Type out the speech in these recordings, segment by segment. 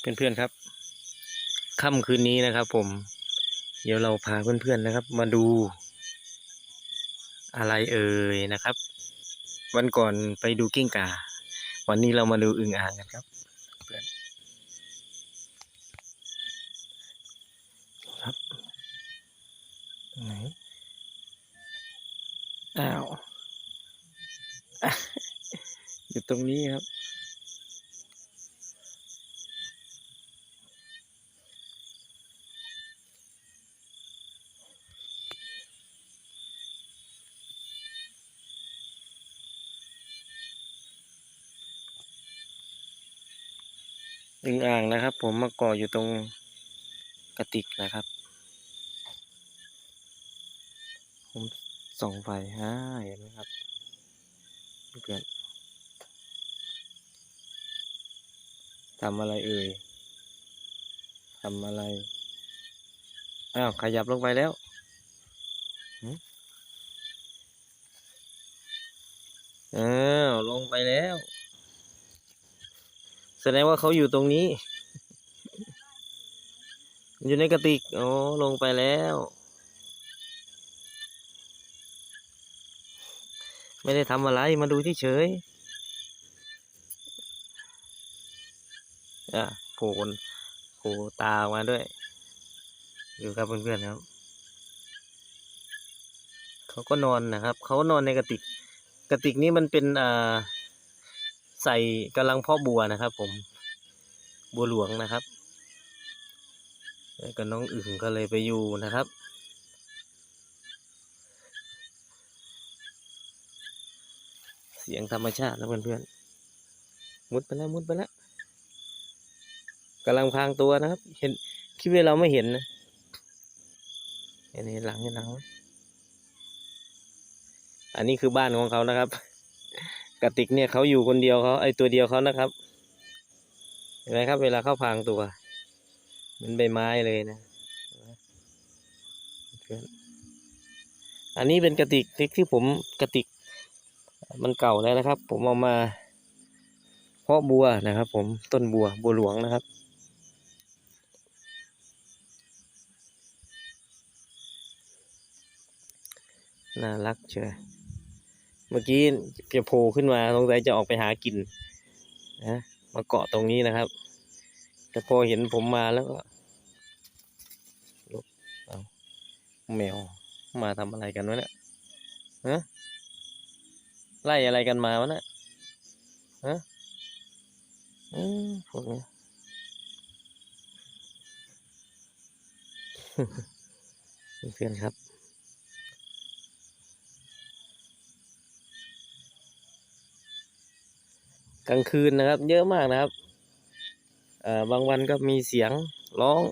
เพื่อนๆครับค่ำคืนนี้นะครับ ผม เดี๋ยวเราพาเพื่อนๆนะครับ มาดู อะไรเอ่ยนะครับ วันก่อนไปดูกิ้งก่า วันนี้เรามาดูอึ่งอ่างกันครับเพื่อนครับไหนอ้าวอะอยู่ตรงนี้ครับ อึ่งอ่างนะครับ ผมมาเกาะอยู่ตรงกระติกนะครับ ผมส่องไฟฮ่าเห็นไหมครับเพื่อนทำอะไรเอ่ยทำอะไร อ้าว ขยับลงไปแล้วหึอ้าว ลงไปแล้ว แสดงว่าเขาอยู่ตรงนี้ อยู่ในกระติกโอ้ลงไปแล้ว ไม่ได้ทำอะไรมาดูเฉยอะโผล่คนโผล่ตาออกมาด้วย อยู่ครับเพื่อนๆครับ เขาก็นอนนะครับ เขานอนในกระติก กระติกนี้มันเป็นอ่า ใส่กำลังพาะบัวนะครับ ผมบัวหลวงนะครับแล้วก็น้องอึ่งก็เลยไปอยู่นะครับ เสียงธรรมชาตินะเพื่อนๆมุดไปแล้วมุดไปแล้วกำลังพรางตัวนะครับ เห็นคิดว่าเราไม่เห็นนะเห็นเห็นหลังเห็นหลัง อันนี้คือบ้านของเขานะครับ กระติกเนี่ยเขาอยู่คนเดียวเขาไอตัวเดียวเขานะครับ เห็นไหมครับ เวลาเข้าพรางตัวเหมันใบไม้เลยนะ อันนี้เป็นกระติกที่ที่ผมกระติก มันเก่าแล้วนะครับ ผมเอามาเพาะบัวนะครับ ผมต้นบัวบัวหลวงนะครับน่ารักเชียว เมื่อกี้จะโผล่ขึ้นมาสงสัยจะออกไปหากินนะมาเกาะตรงนี้นะครับ แต่พอเห็นผมมาแล้วก็ลุกเอาแมวมาทำอะไรกันวะเนี่ยฮะไล่อะไรกันมาวะเนะฮะอืมพวกนี้เพื่อนครับ กลางคืนนะครับ เยอะมากนะครับเอ่อบางวันก็มีเสียงร้อง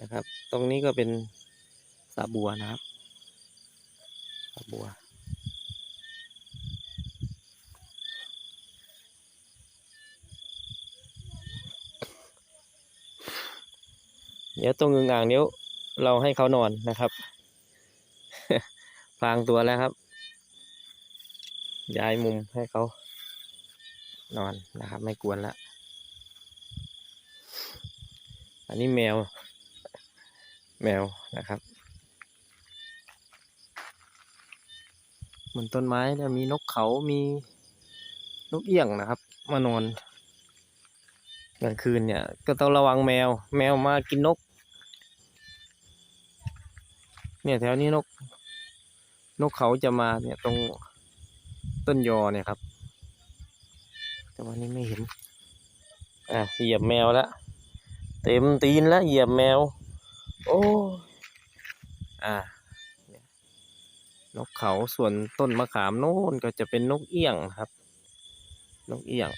นะครับ ตรงนี้ก็เป็นสาบัวนะครับสาบัวเดี๋ยวตรงเงึงอ่างเดี๋ยวเราให้เขานอนนะครับพลางตัวแล้วครับ ย้ายมุมให้เขา นอนนะครับ ไม่กวนละ อันนี้แมว แมวนะครับบนต้นไม้เนี่ยมีนกเขามีนกเอี้ยงนะครับ มานอนกลางคืนเนี่ย ก็ต้องระวังแมว แมวมากินนก เนี่ยแถวนี้นก นกเขาจะมาเนี่ยตรงต้นยอเนี่ยครับ วันนี้ไม่เห็น อะเหยียบแมวแล้วเต็มตีนแล้วเหยียบแมว โอ้อ่าเนี่ยนกเขาส่วนต้นมะขามโน่นก็จะเป็นนกเอี้ยงครับ นกเอี้ยง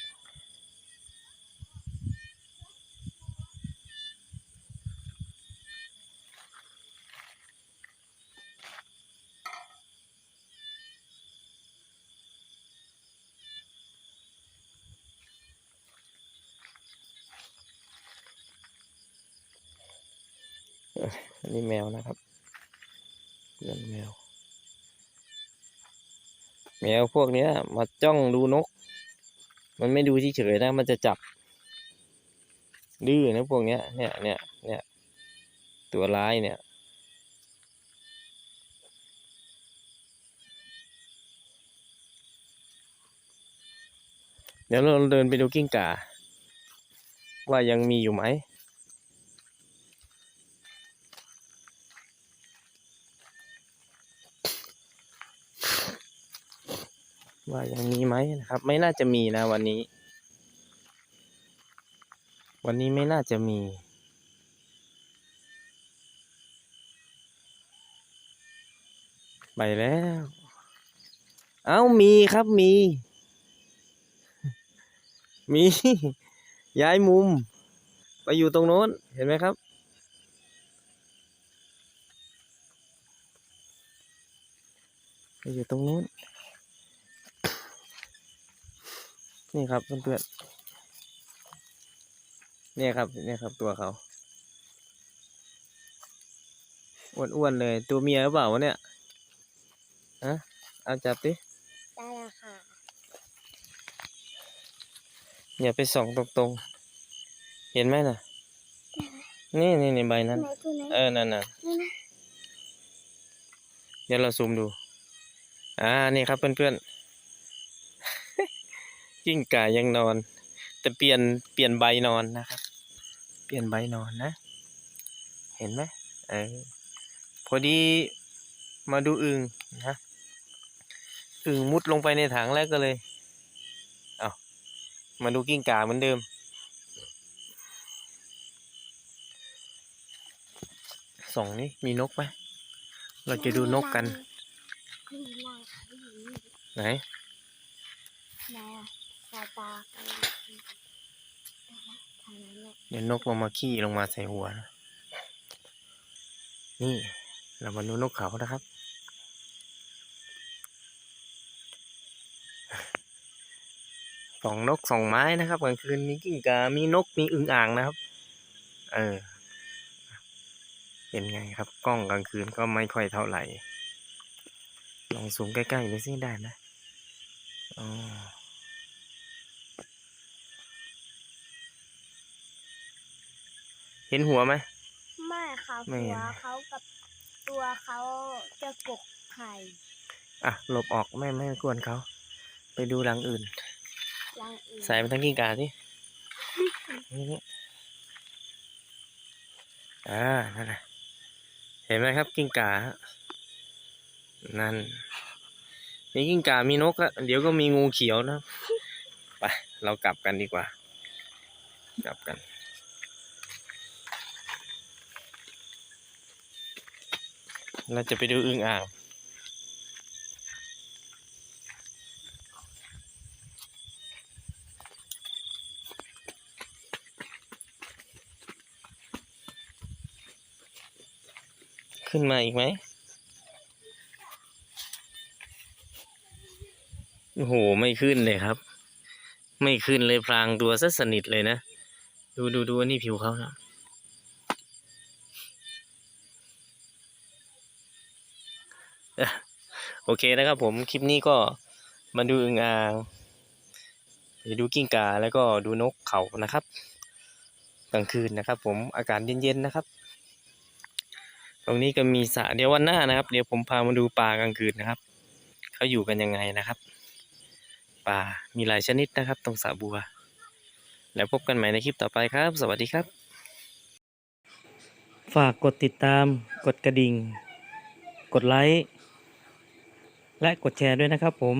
อันนี้แมวนะครับเพื่อนแมว แมวพวกเนี้ย มาจ้องดูนก มันไม่ดูเฉยๆนะ มันจะจับ ดื้อนะพวกเนี้ย เนี่ยเนี่ยเนี่ยตัวร้ายเนี่ยเดี๋ยวเราเดินไปดูกิ้งก่าว่ายังมีอยู่ไหม ว่ายังมีไหม นะครับ ไม่น่าจะมีนะวันนี้ วันนี้ไม่น่าจะมี ไปแล้ว เอ้ามีครับมี มี ย้ายมุม ไปอยู่ตรงโน้น เห็นไหมครับไปอยู่ตรงโน้น นี่ครับเพื่อนๆเนี่ยครับเนี่ยครับตัวเขาอ้วนๆเลยตัวเมียหรือเปล่าวะเนี่ยฮะเอาจับดิได้แล้วค่ะ อย่าไปส่องตรงๆ เห็นไหมน่ะ นี่นี่นี่ใบนั้นไหนตัวไหนเออ นั่นน่ะนี่นะเดี๋ยวเราซูมดู อ่า นี่ครับเพื่อนๆ กิ้งก่ายังนอน แต่เปลี่ยนเปลี่ยนใบนอนนะครับ เปลี่ยนใบนอนนะ เห็นไหมเออพอดีมาดูอึงนะอึงมุดลงไปในถังแล้วก็เลยเอามาดูกิ้งก่าเหมือนเดิมส่องนี้มีนกไหมเราจะดูนกกันไม่มีลายค่ะไม่มีไหน ไหนอะ สายตากันเดี๋ยวนกลงมาขี้ลงมาใส่หัวนะนี่เรามาดูนกเขานะครับส่องนกส่องไม้นะครับกลางคืนมีกิ้งกามีนกมีอึ่งอ่างนะครับ เออ เป็นไงครับ กล้องกลางคืนก็ไม่ค่อยเท่าไหร่ ลองซูมใกล้ๆดูสิได้ไหมอ๋อ ห็นหัวไหม ไม่ค่ะไม่หัเห็วนเขากับตัวเขาจะกกไข่อะหลบออกไม่ไม่กวนเขา ไปดูหลังอื่นรังอื่นใส่ไปทั้งกิ้งก่าสินี่อ่า นั่นแหละ เห็นไหมครับกิ้งก่าฮะนั่นมีกิ้งก่ามีนกอะเดี๋ยวก็มีงูเขียวนะ ไป เรากลับกันดีกว่า กลับกัน เราจะไปดูอึ่งอ่างขึ้นมาอีกไหมโอ้โห ไม่ขึ้นเลยครับ ไม่ขึ้นเลยพรางตัวซะสนิทเลยนะ ดูดูดูอันนี้ผิวเขานะ โอเคนะครับผมคลิปนี้ก็มาดูอึงอ่างดูกิ้งก่าแล้วก็ดูนกเขานะครับ กลางคืนนะครับ ผมอากาศเย็นๆนะครับ ตรงนี้ก็มีสระเดี๋ยววันหน้านะครับ เดี๋ยวผมพามาดูปลากลางคืนนะครับเขาอยู่กันยังไงนะครับปลามีหลายชนิดนะครับ ตรงสระบัว แล้วพบกันใหม่ในคลิปต่อไปครับ สวัสดีครับ ฝากกดติดตามกดกระดิ่ง กดไลค์ และกดแชร์ด้วยนะครับผม